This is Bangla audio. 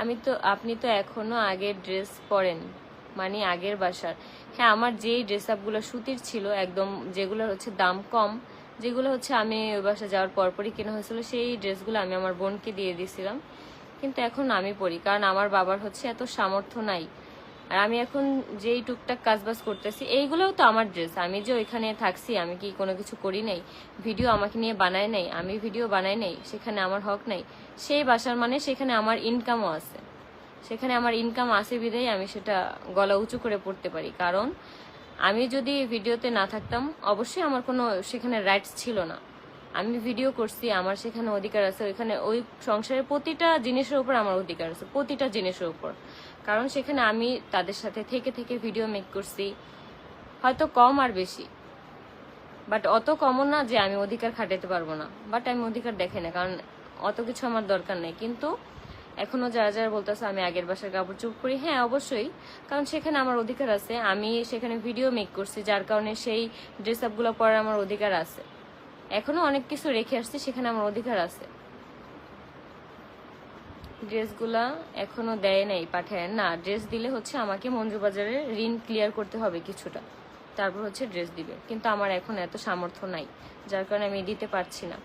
আমি তো, আপনি তো এখনও আগের ড্রেস পরেন মানে আগের বাসার। হ্যাঁ আমার যেই ড্রেস আপগুলো সুতির ছিল, একদম যেগুলোর হচ্ছে দাম কম, যেগুলো হচ্ছে আমি ওই বাসা যাওয়ার পরপরই কেনা হয়েছিল, সেই ড্রেসগুলো আমি আমার বোনকে দিয়ে দিয়েছিলাম। কিন্তু এখন আমি পরি, কারণ আমার বাবার হচ্ছে এত সামর্থ্য নাই। আর আমি এখন যেই টুকটাক কাজবাজ করতেছি, এইগুলোও তো আমার ড্রেস আমি যে ওইখানে থাকছি, আমি কি কোনো কিছু করি নাই? ভিডিও আমাকে নিয়ে বানাই নাই, আমি ভিডিও বানাই নাই, সেখানে আমার হক নাই। সেই বাসার মানে সেখানে আমার ইনকামও আছে। সেখানে আমার ইনকাম আছে বিধায় আমি সেটা গলা উঁচু করে পড়তে পারি। কারণ আমি যদি ভিডিওতে না থাকতাম, অবশ্যই আমার কোনো সেখানে রাইটস ছিল না। আমি ভিডিও করছি, আমার সেখানে অধিকার আছে, ওইখানে ওই সংসারের প্রতিটা জিনিসের উপর আমার অধিকার আছে, প্রতিটা জিনিসের উপর। কারণ সেখানে আমি তাদের সাথে থেকে থেকে ভিডিও মেক করছি, হয়তো কম আর বেশি। বাট অত কমও না যে আমি অধিকার খাটাতে পারব না। বাট আমি অধিকার দেখে না, কারণ অত কিছু আমার দরকার নেই। কিন্তু এখনও যারা যারা বলতেছে আমি আগের বাসার কাপড় চুপ করি হ্যাঁ অবশ্যই। কারণ সেখানে আমার অধিকার আছে, আমি সেখানে ভিডিও মেক করছি, যার কারণে সেই ড্রেস আপগুলো পরার আমার অধিকার আছে। এখনও অনেক কিছু রেখে আসছি, সেখানে আমার অধিকার আছে। ড্রেসগুলা এখনও দেয় নাই, পাঠায় না। ড্রেস দিলে হচ্ছে আমাকে মঞ্জু বাজারে ঋণ ক্লিয়ার করতে হবে কিছুটা। তারপর হচ্ছে ড্রেস দিবে। কিন্তু আমার এখন এত সামর্থ্য নাই, যার কারণে আমি দিতে পারছি না।